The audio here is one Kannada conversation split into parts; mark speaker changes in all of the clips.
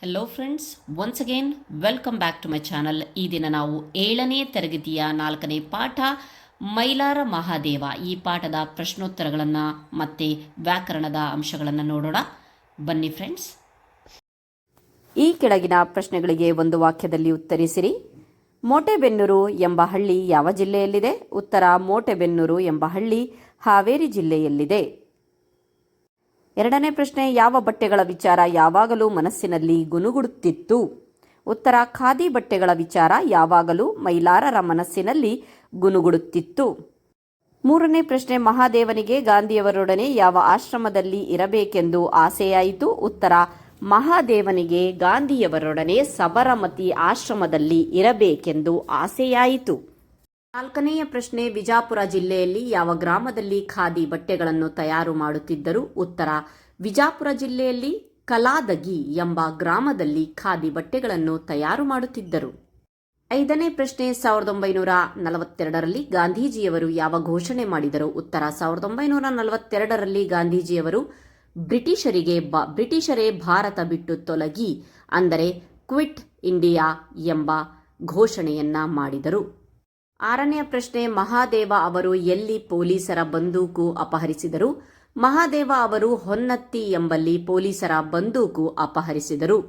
Speaker 1: Hello friends once again welcome back to my channel ಈ ದಿನ ನಾವು ಏಳನೇ ತರಗತಿಯ ನಾಲ್ಕನೇ ಪಾಠ, ಮೈಲಾರ ಮಹಾದೇವ. ಈ ಪಾಠದ ಪ್ರಶ್ನೋತ್ತರಗಳನ್ನು ಮತ್ತು ವ್ಯಾಕರಣದ ಅಂಶಗಳನ್ನು ನೋಡೋಣ. ಬನ್ನಿ ಫ್ರೆಂಡ್ಸ್ ಈ ಕೆಳಗಿನ ಪ್ರಶ್ನೆಗಳಿಗೆ ಒಂದು ವಾಕ್ಯದಲ್ಲಿ ಉತ್ತರಿಸಿರಿ. ಮೋಟೆಬೆನ್ನೂರು ಎಂಬ ಹಳ್ಳಿ ಯಾವ ಜಿಲ್ಲೆಯಲ್ಲಿದೆ? ಉತ್ತರ, ಮೋಟೆಬೆನ್ನೂರು ಎಂಬ ಹಳ್ಳಿ ಹಾವೇರಿ ಜಿಲ್ಲೆಯಲ್ಲಿದೆ. ಎರಡನೇ ಪ್ರಶ್ನೆ, ಯಾವ ಬಟ್ಟೆಗಳ ವಿಚಾರ ಯಾವಾಗಲೂ ಮನಸ್ಸಿನಲ್ಲಿ ಗುನುಗುಡುತ್ತಿತ್ತು? ಉತ್ತರ, ಖಾದಿ ಬಟ್ಟೆಗಳ ವಿಚಾರ ಯಾವಾಗಲೂ ಮೈಲಾರರ ಮನಸ್ಸಿನಲ್ಲಿ ಗುನುಗುಡುತ್ತಿತ್ತು. ಮೂರನೇ ಪ್ರಶ್ನೆ, ಮಹಾದೇವನಿಗೆ ಗಾಂಧಿಯವರೊಡನೆ ಯಾವ ಆಶ್ರಮದಲ್ಲಿ ಇರಬೇಕೆಂದು ಆಸೆಯಾಯಿತು? ಉತ್ತರ, ಮಹಾದೇವನಿಗೆ ಗಾಂಧಿಯವರೊಡನೆ ಸಬರಮತಿ ಆಶ್ರಮದಲ್ಲಿ ಇರಬೇಕೆಂದು ಆಸೆಯಾಯಿತು. ನಾಲ್ಕನೆಯ ಪ್ರಶ್ನೆ, ವಿಜಾಪುರ ಜಿಲ್ಲೆಯಲ್ಲಿ ಯಾವ ಗ್ರಾಮದಲ್ಲಿ ಖಾದಿ ಬಟ್ಟೆಗಳನ್ನು ತಯಾರು ಮಾಡುತ್ತಿದ್ದರು ಉತ್ತರ, ವಿಜಾಪುರ ಜಿಲ್ಲೆಯಲ್ಲಿ ಕಲಾದಗಿ ಎಂಬ ಗ್ರಾಮದಲ್ಲಿ ಖಾದಿ ಬಟ್ಟೆಗಳನ್ನು ತಯಾರು ಮಾಡುತ್ತಿದ್ದರು. ಐದನೇ ಪ್ರಶ್ನೆ, ಸಾವಿರದ ಒಂಬೈನೂರ ನಲವತ್ತೆರಡರಲ್ಲಿ ಗಾಂಧೀಜಿಯವರು ಯಾವ ಘೋಷಣೆ ಮಾಡಿದರು? ಉತ್ತರ, ಸಾವಿರದ ಒಂಬೈನೂರ ನಲವತ್ತೆರಡರಲ್ಲಿ ಗಾಂಧೀಜಿಯವರು, ಬ್ರಿಟಿಷರಿಗೆ ಬ್ರಿಟಿಷರೇ ಭಾರತ ಬಿಟ್ಟು ತೊಲಗಿ, ಅಂದರೆ ಕ್ವಿಟ್ ಇಂಡಿಯಾ ಎಂಬ ಘೋಷಣೆಯನ್ನ ಮಾಡಿದರು. ಆರನೆಯ ಪ್ರಶ್ನೆ, ಮಹಾದೇವ ಅವರು ಎಲ್ಲಿ ಪೊಲೀಸರ ಬಂದೂಕು ಅಪಹರಿಸಿದರು? ಮಹಾದೇವ ಅವರು ಹೊನ್ನತ್ತಿ ಎಂಬಲ್ಲಿ ಪೊಲೀಸರ ಬಂದೂಕು ಅಪಹರಿಸಿದರು.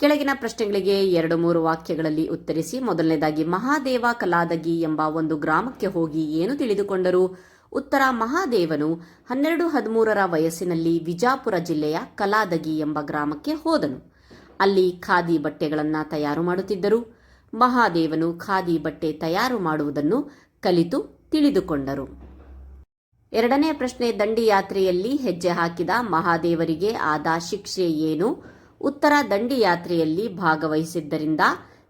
Speaker 1: ಕೆಳಗಿನ ಪ್ರಶ್ನೆಗಳಿಗೆ ಎರಡು ಮೂರು ವಾಕ್ಯಗಳಲ್ಲಿ ಉತ್ತರಿಸಿ, ಮೊದಲನೇದಾಗಿ, ಮಹಾದೇವ ಕಲಾದಗಿ ಎಂಬ ಒಂದು ಗ್ರಾಮಕ್ಕೆ ಹೋಗಿ ಏನು ತಿಳಿದುಕೊಂಡರು? ಉತ್ತರ, ಮಹಾದೇವನು ಹನ್ನೆರಡು ಹದಿಮೂರರ ವಯಸ್ಸಿನಲ್ಲಿ ವಿಜಾಪುರ ಜಿಲ್ಲೆಯ ಕಲಾದಗಿ ಎಂಬ ಗ್ರಾಮಕ್ಕೆ ಹೋದನು. ಅಲ್ಲಿ ಖಾದಿ ಬಟ್ಟೆಗಳನ್ನು ತಯಾರು ಮಾಡುತ್ತಿದ್ದರು. ಮಹಾದೇವನು ಖಾದಿ ಬಟ್ಟೆ ತಯಾರು ಮಾಡುವುದನ್ನು ಕಲಿತು ತಿಳಿದುಕೊಂಡರು. ಎರಡನೇ ಪ್ರಶ್ನೆ, ದಂಡಿಯಾತ್ರೆಯಲ್ಲಿ ಹೆಜ್ಜೆ ಹಾಕಿದ ಮಹಾದೇವರಿಗೆ ಆದ ಶಿಕ್ಷೆ ಏನು? ಉತ್ತರ ದಂಡಿ ಯಾತ್ರೆಯಲ್ಲಿ ಭಾಗವಹಿಸಿದ್ದರಿಂದ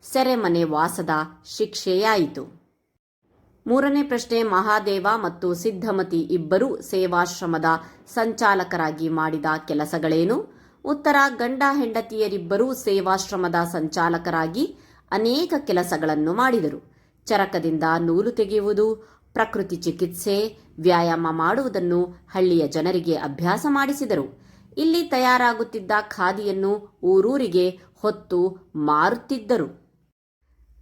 Speaker 1: ಸೆರೆಮನೆ ವಾಸದ ಶಿಕ್ಷೆಯಾಯಿತು. ಮೂರನೇ ಪ್ರಶ್ನೆ, ಮಹಾದೇವ ಮತ್ತು ಸಿದ್ಧಮತಿ ಇಬ್ಬರೂ ಸೇವಾಶ್ರಮದ ಸಂಚಾಲಕರಾಗಿ ಮಾಡಿದ ಕೆಲಸಗಳೇನು? ಉತ್ತರ, ಗಂಡ ಹೆಂಡತಿಯರಿಬ್ಬರೂ ಸೇವಾಶ್ರಮದ ಸಂಚಾಲಕರಾಗಿ ಅನೇಕ ಕೆಲಸಗಳನ್ನು ಮಾಡಿದರು. ಚರಕದಿಂದ ನೂಲು ತೆಗೆಯುವುದು, ಪ್ರಕೃತಿ ಚಿಕಿತ್ಸೆ, ವ್ಯಾಯಾಮ ಮಾಡುವುದನ್ನು ಹಳ್ಳಿಯ ಜನರಿಗೆ ಅಭ್ಯಾಸ ಮಾಡಿಸಿದರು. ಇಲ್ಲಿ ತಯಾರಾಗುತ್ತಿದ್ದ ಖಾದಿಯನ್ನು ಊರೂರಿಗೆ ಹೊತ್ತು ಮಾರುತ್ತಿದ್ದರು.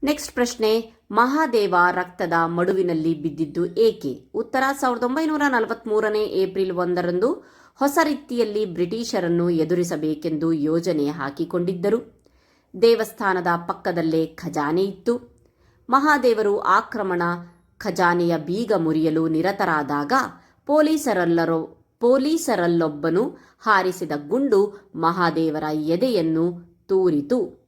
Speaker 1: ನೆಕ್ಸ್ಟ್ ಪ್ರಶ್ನೆ, ಮಹಾದೇವ ರಕ್ತದ ಮಡುವಿನಲ್ಲಿ ಬಿದ್ದಿದ್ದು ಏಕೆ? ಉತ್ತರ, ಸಾವಿರದ ಒಂಬೈನೂರ ನಲವತ್ಮೂರನೇ ಏಪ್ರಿಲ್ ಒಂದರಂದು ಹೊಸ ರೀತಿಯಲ್ಲಿ ಬ್ರಿಟಿಷರನ್ನು ಎದುರಿಸಬೇಕೆಂದು ಯೋಜನೆ ಹಾಕಿಕೊಂಡಿದ್ದರು. ದೇವಸ್ಥಾನದ ಪಕ್ಕದಲ್ಲೇ ಖಜಾನೆ ಇತ್ತು. ಮಹಾದೇವರು ಆಕ್ರಮಣ, ಖಜಾನೆಯ ಬೀಗ ಮುರಿಯಲು ನಿರತರಾದಾಗ ಪೊಲೀಸರಲ್ಲರೋ, ಪೊಲೀಸರಲ್ಲೊಬ್ಬನು ಹಾರಿಸಿದ ಗುಂಡು ಮಹಾದೇವರ ಎದೆಯನ್ನು ತೂರಿತು.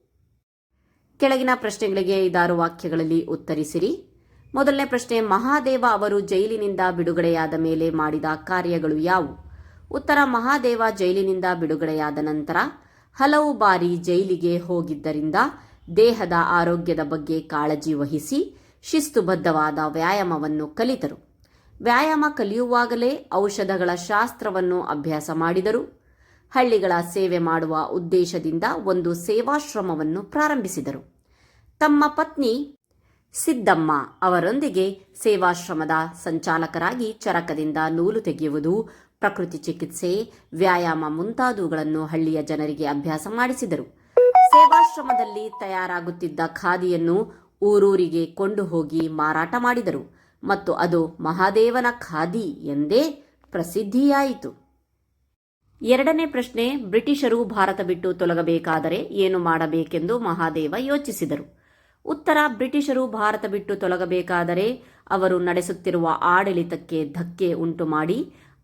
Speaker 1: ಕೆಳಗಿನ ಪ್ರಶ್ನೆಗಳಿಗೆ ಐದಾರು ವಾಕ್ಯಗಳಲ್ಲಿ ಉತ್ತರಿಸಿರಿ. ಮೊದಲನೇ ಪ್ರಶ್ನೆ, ಮಹಾದೇವ ಅವರು ಜೈಲಿನಿಂದ ಬಿಡುಗಡೆಯಾದ ಮೇಲೆ ಮಾಡಿದ ಕಾರ್ಯಗಳು ಯಾವುವು? ಉತ್ತರ, ಮಹಾದೇವ ಜೈಲಿನಿಂದ ಬಿಡುಗಡೆಯಾದ ನಂತರ ಹಲವು ಬಾರಿ ಜೈಲಿಗೆ ಹೋಗಿದ್ದರಿಂದ ದೇಹದ ಆರೋಗ್ಯದ ಬಗ್ಗೆ ಕಾಳಜಿ ವಹಿಸಿ ಶಿಸ್ತುಬದ್ಧವಾದ ವ್ಯಾಯಾಮವನ್ನು ಕಲಿತರು. ವ್ಯಾಯಾಮ ಕಲಿಯುವಾಗಲೇ ಔಷಧಗಳ ಶಾಸ್ತ್ರವನ್ನು ಅಭ್ಯಾಸ ಮಾಡಿದರು. ಹಳ್ಳಿಗಳ ಸೇವೆ ಮಾಡುವ ಉದ್ದೇಶದಿಂದ ಒಂದು ಸೇವಾಶ್ರಮವನ್ನು ಪ್ರಾರಂಭಿಸಿದರು. ತಮ್ಮ ಪತ್ನಿ ಸಿದ್ದಮ್ಮ ಅವರೊಂದಿಗೆ ಸೇವಾಶ್ರಮದ ಸಂಚಾಲಕರಾಗಿ ಚರಕದಿಂದ ನೂಲು ತೆಗೆಯುವುದು ಪ್ರಕೃತಿ ಚಿಕಿತ್ಸೆ, ವ್ಯಾಯಾಮ ಮುಂತಾದವುಗಳನ್ನು ಹಳ್ಳಿಯ ಜನರಿಗೆ ಅಭ್ಯಾಸ ಮಾಡಿಸಿದರು. ಸೇವಾಶ್ರಮದಲ್ಲಿ ತಯಾರಾಗುತ್ತಿದ್ದ ಖಾದಿಯನ್ನು ಊರೂರಿಗೆ ಕೊಂಡು ಹೋಗಿ ಮಾರಾಟ ಮಾಡಿದರು. ಮತ್ತು ಅದು ಮಹಾದೇವನ ಖಾದಿ ಎಂದೇ ಪ್ರಸಿದ್ಧಿಯಾಯಿತು. ಎರಡನೇ ಪ್ರಶ್ನೆ, ಬ್ರಿಟಿಷರು ಭಾರತ ಬಿಟ್ಟು ತೊಲಗಬೇಕಾದರೆ ಏನು ಮಾಡಬೇಕೆಂದು ಮಹಾದೇವ ಯೋಚಿಸಿದರು. ಉತ್ತರ, ಬ್ರಿಟಿಷರು ಭಾರತ ಬಿಟ್ಟು ತೊಲಗಬೇಕಾದರೆ ಅವರು ನಡೆಸುತ್ತಿರುವ ಆಡಳಿತಕ್ಕೆ ಧಕ್ಕೆ ಉಂಟು ಮಾಡಿ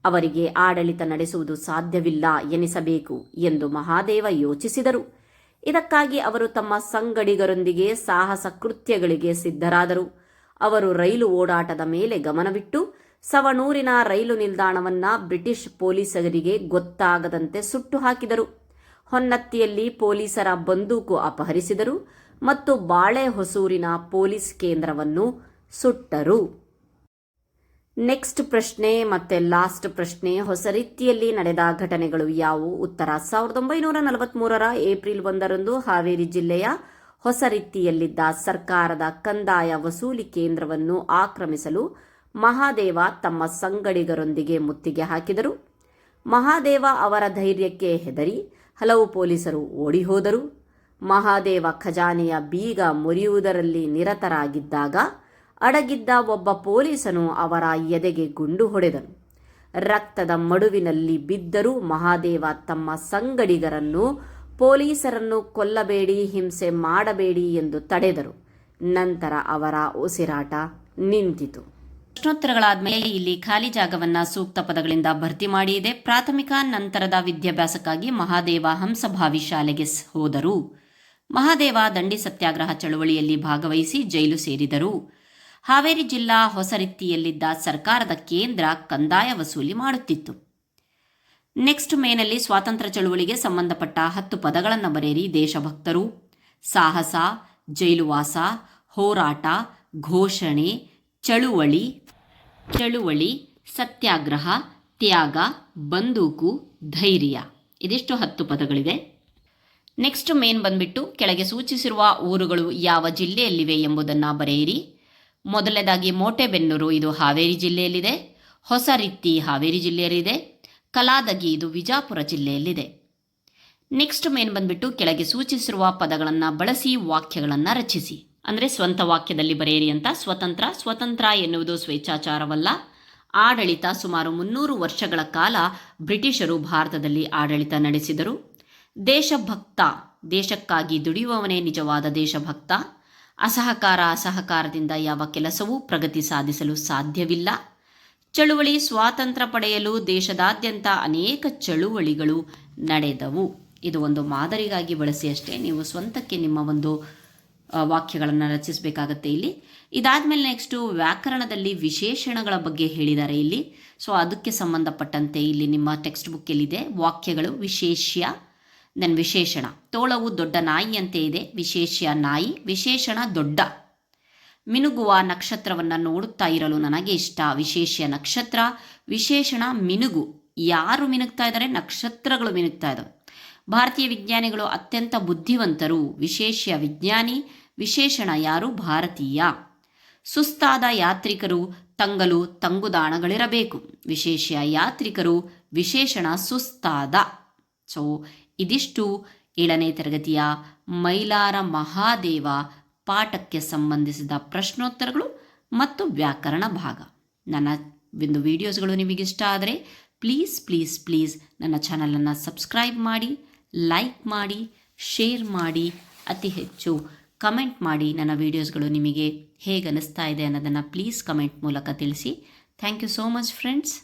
Speaker 1: ಅವರಿಗೆ ಆಡಳಿತ ನಡೆಸುವುದು ಸಾಧ್ಯವಿಲ್ಲ ಎನಿಸಬೇಕು ಎಂದು ಮಹಾದೇವ ಯೋಚಿಸಿದರು. ಇದಕ್ಕಾಗಿ ಅವರು ತಮ್ಮ ಸಂಗಡಿಗರೊಂದಿಗೆ ಸಾಹಸ ಕೃತ್ಯಗಳಿಗೆ ಸಿದ್ಧರಾದರು. ಅವರು ರೈಲು ಓಡಾಟದ ಮೇಲೆ ಗಮನವಿಟ್ಟು, ಸವಣೂರಿನ ರೈಲು ನಿಲ್ದಾಣವನ್ನ ಬ್ರಿಟಿಷ್ ಪೊಲೀಸರಿಗೆ ಗೊತ್ತಾಗದಂತೆ ಸುಟ್ಟು ಹಾಕಿದರು. ಹೊನ್ನತ್ತಿಯಲ್ಲಿ ಪೊಲೀಸರ ಬಂದೂಕು ಅಪಹರಿಸಿದರು ಮತ್ತು ಬಾಳೆಹೊಸೂರಿನ ಪೊಲೀಸ್ ಕೇಂದ್ರವನ್ನು ಸುಟ್ಟರು. ನೆಕ್ಸ್ಟ್ ಪ್ರಶ್ನೆ ಮತ್ತೆ ಲಾಸ್ಟ್ ಪ್ರಶ್ನೆ. ಹೊಸ ರೀತಿಯಲ್ಲಿ ನಡೆದ ಘಟನೆಗಳು ಯಾವುವು? ಉತ್ತರ ಸಾವಿರದ ಒಂಬೈನೂರ ನಲವತ್ಮೂರರ ಏಪ್ರಿಲ್ ಒಂದರಂದು ಹಾವೇರಿ ಜಿಲ್ಲೆಯ ಹೊಸ ರೀತಿಯಲ್ಲಿದ್ದ ಸರ್ಕಾರದ ಕಂದಾಯ ವಸೂಲಿ ಕೇಂದ್ರವನ್ನು ಆಕ್ರಮಿಸಲು ಮಹಾದೇವ ತಮ್ಮ ಸಂಗಡಿಗರೊಂದಿಗೆ ಮುತ್ತಿಗೆ ಹಾಕಿದರು. ಮಹಾದೇವ ಅವರ ಧೈರ್ಯಕ್ಕೆ ಹೆದರಿ ಹಲವು ಪೊಲೀಸರು ಓಡಿ ಹೋದರು ಮಹಾದೇವ ಖಜಾನೆಯ ಬೀಗ ಮುರಿಯುವುದರಲ್ಲಿ ನಿರತರಾಗಿದ್ದಾಗ ಅಡಗಿದ್ದ ಒಬ್ಬ ಪೊಲೀಸನು ಅವರ ಎದೆಗೆ ಗುಂಡು ಹೊಡೆದನು. ರಕ್ತದ ಮಡುವಿನಲ್ಲಿ ಬಿದ್ದರೂ ಮಹಾದೇವ ತಮ್ಮ ಸಂಗಡಿಗರನ್ನು, ಪೊಲೀಸರನ್ನು ಕೊಲ್ಲಬೇಡಿ, ಹಿಂಸೆ ಮಾಡಬೇಡಿ ಎಂದು ತಡೆದರು. ನಂತರ ಅವರ ಉಸಿರಾಟ ನಿಂತಿತು. ಪ್ರಶ್ನೋತ್ತರಗಳಾದ್ಮೇಲೆ ಇಲ್ಲಿ ಖಾಲಿ ಜಾಗವನ್ನ ಸೂಕ್ತ ಪದಗಳಿಂದ ಭರ್ತಿ ಮಾಡಿ ಇದೆ ಪ್ರಾಥಮಿಕ ನಂತರದ ವಿದ್ಯಾಭ್ಯಾಸಕ್ಕಾಗಿ ಮಹಾದೇವ ಹಂಸಭಾವಿ ಶಾಲೆಗೆ ಹೋದರು. ಮಹಾದೇವ ದಂಡಿ ಸತ್ಯಾಗ್ರಹ ಚಳುವಳಿಯಲ್ಲಿ ಭಾಗವಹಿಸಿ ಜೈಲು ಸೇರಿದರು. ಹಾವೇರಿ ಜಿಲ್ಲಾ ಹೊಸರಿತ್ತಿಯಲ್ಲಿದ್ದ ಸರ್ಕಾರದ ಕೇಂದ್ರ ಕಂದಾಯ ವಸೂಲಿ ಮಾಡುತ್ತಿತ್ತು. ನೆಕ್ಸ್ಟ್ ಮೇನಲ್ಲಿ ಸ್ವಾತಂತ್ರ್ಯ ಚಳುವಳಿಗೆ ಸಂಬಂಧಪಟ್ಟ ಹತ್ತು ಪದಗಳನ್ನು ಬರೆಯಿರಿ ದೇಶಭಕ್ತರು. ಸಾಹಸ, ಜೈಲುವಾಸ, ಹೋರಾಟ, ಘೋಷಣೆ, ಚಳುವಳಿ ಚಳುವಳಿ, ಸತ್ಯಾಗ್ರಹ, ತ್ಯಾಗ, ಬಂದೂಕು, ಧೈರ್ಯ. ಇದಿಷ್ಟು ಹತ್ತು ಪದಗಳಿವೆ. ನೆಕ್ಸ್ಟ್ ಮೇನ್ ಬಂದ್ಬಿಟ್ಟು ಕೆಳಗೆ ಸೂಚಿಸಿರುವ ಊರುಗಳು ಯಾವ ಜಿಲ್ಲೆಯಲ್ಲಿವೆ ಎಂಬುದನ್ನು ಬರೆಯಿರಿ. ಮೊದಲನೇದಾಗಿ ಮೋಟೆಬೆನ್ನೂರು, ಇದು ಹಾವೇರಿ ಜಿಲ್ಲೆಯಲ್ಲಿದೆ. ಹೊಸ ರೀತಿ ಹಾವೇರಿ ಜಿಲ್ಲೆಯಲ್ಲಿದೆ. ಕಲಾದಗಿ, ಇದು ವಿಜಾಪುರ ಜಿಲ್ಲೆಯಲ್ಲಿದೆ. ನೆಕ್ಸ್ಟ್ ಮೇನ್ ಬಂದ್ಬಿಟ್ಟು ಕೆಳಗೆ ಸೂಚಿಸಿರುವ ಪದಗಳನ್ನು ಬಳಸಿ, ವಾಕ್ಯಗಳನ್ನು ರಚಿಸಿ. ಅಂದರೆ ಸ್ವಂತ ವಾಕ್ಯದಲ್ಲಿ ಬರೆಯಿರಿ ಅಂತ. ಸ್ವತಂತ್ರ ಸ್ವತಂತ್ರ ಎನ್ನುವುದು ಸ್ವೇಚ್ಛಾಚಾರವಲ್ಲ. ಆಡಳಿತ ಸುಮಾರು ಮುನ್ನೂರು ವರ್ಷಗಳ ಕಾಲ ಬ್ರಿಟಿಷರು ಭಾರತದಲ್ಲಿ ಆಡಳಿತ ನಡೆಸಿದರು. ದೇಶಭಕ್ತ, ದೇಶಕ್ಕಾಗಿ ದುಡಿಯುವವನೇ ನಿಜವಾದ ದೇಶಭಕ್ತ. ಅಸಹಕಾರ ಅಸಹಕಾರದಿಂದ ಯಾವ ಕೆಲಸವೂ ಪ್ರಗತಿ ಸಾಧಿಸಲು ಸಾಧ್ಯವಿಲ್ಲ. ಚಳುವಳಿ ಸ್ವಾತಂತ್ರ್ಯ ಪಡೆಯಲು ದೇಶದಾದ್ಯಂತ ಅನೇಕ ಚಳುವಳಿಗಳು ನಡೆದವು. ಇದು ಒಂದು ಮಾದರಿಗಾಗಿ ಬಳಸಿ ಅಷ್ಟೇ ನೀವು ಸ್ವಂತಕ್ಕೆ ನಿಮ್ಮ ಒಂದು ವಾಕ್ಯಗಳನ್ನು ರಚಿಸಬೇಕಾಗತ್ತೆ ಇಲ್ಲಿ. ಇದಾದಮೇಲೆ ನೆಕ್ಸ್ಟು ವ್ಯಾಕರಣದಲ್ಲಿ ವಿಶೇಷಣಗಳ ಬಗ್ಗೆ ಹೇಳಿದ್ದಾರೆ ಇಲ್ಲಿ. ಸೊ ಅದಕ್ಕೆ ಸಂಬಂಧಪಟ್ಟಂತೆ ಇಲ್ಲಿ ನಿಮ್ಮ ಟೆಕ್ಸ್ಟ್ ಬುಕ್ಕಲ್ಲಿದೆ ವಾಕ್ಯಗಳು ವಿಶೇಷ್ಯ. ದೆನ್ ವಿಶೇಷಣ. ತೋಳವು ದೊಡ್ಡ ನಾಯಿಯಂತೆ ಇದೆ ವಿಶೇಷ ನಾಯಿ, ವಿಶೇಷಣ ದೊಡ್ಡ. ಮಿನುಗುವ ನಕ್ಷತ್ರವನ್ನು ನೋಡುತ್ತಾ ಇರಲು ನನಗೆ ಇಷ್ಟ. ವಿಶೇಷ ನಕ್ಷತ್ರ, ವಿಶೇಷಣ ಮಿನುಗು. ಯಾರು ಮಿನುಗ್ತಾ ಇದ್ದಾರೆ? ನಕ್ಷತ್ರಗಳು ಮಿನುಗ್ತಾ ಇದ್ದಾವೆ. ಭಾರತೀಯ ವಿಜ್ಞಾನಿಗಳು ಅತ್ಯಂತ ಬುದ್ಧಿವಂತರು. ವಿಶೇಷ ವಿಜ್ಞಾನಿ, ವಿಶೇಷಣ ಯಾರು? ಭಾರತೀಯ. ಸುಸ್ತಾದ ಯಾತ್ರಿಕರು, ತಂಗಲು, ತಂಗುದಾಣಗಳಿರಬೇಕು. ವಿಶೇಷ ಯಾತ್ರಿಕರು, ವಿಶೇಷಣ ಸುಸ್ತಾದ. ಸೊ ಇದಿಷ್ಟು ಏಳನೇ ತರಗತಿಯ ಮೈಲಾರ ಮಹಾದೇವ ಪಾಠಕ್ಕೆ ಸಂಬಂಧಿಸಿದ ಪ್ರಶ್ನೋತ್ತರಗಳು ಮತ್ತು ವ್ಯಾಕರಣ ಭಾಗ. ನನ್ನ ಒಂದು ವಿಡಿಯೋಸ್ಗಳು ನಿಮಗಿಷ್ಟ ಆದರೆ ಪ್ಲೀಸ್ ಪ್ಲೀಸ್ ಪ್ಲೀಸ್ ನನ್ನ ಚಾನಲನ್ನು ಸಬ್ಸ್ಕ್ರೈಬ್ ಮಾಡಿ, ಲೈಕ್ ಮಾಡಿ, ಶೇರ್ ಮಾಡಿ, ಅತಿ ಹೆಚ್ಚು ಕಮೆಂಟ್ ಮಾಡಿ ನನ್ನ ವೀಡಿಯೋಸ್ಗಳು ನಿಮಗೆ ಹೇಗೆ ಅನ್ನಿಸ್ತಾ ಇದೆ ಅನ್ನೋದನ್ನು ಪ್ಲೀಸ್ ಕಮೆಂಟ್ ಮೂಲಕ ತಿಳಿಸಿ. Thank you so much friends.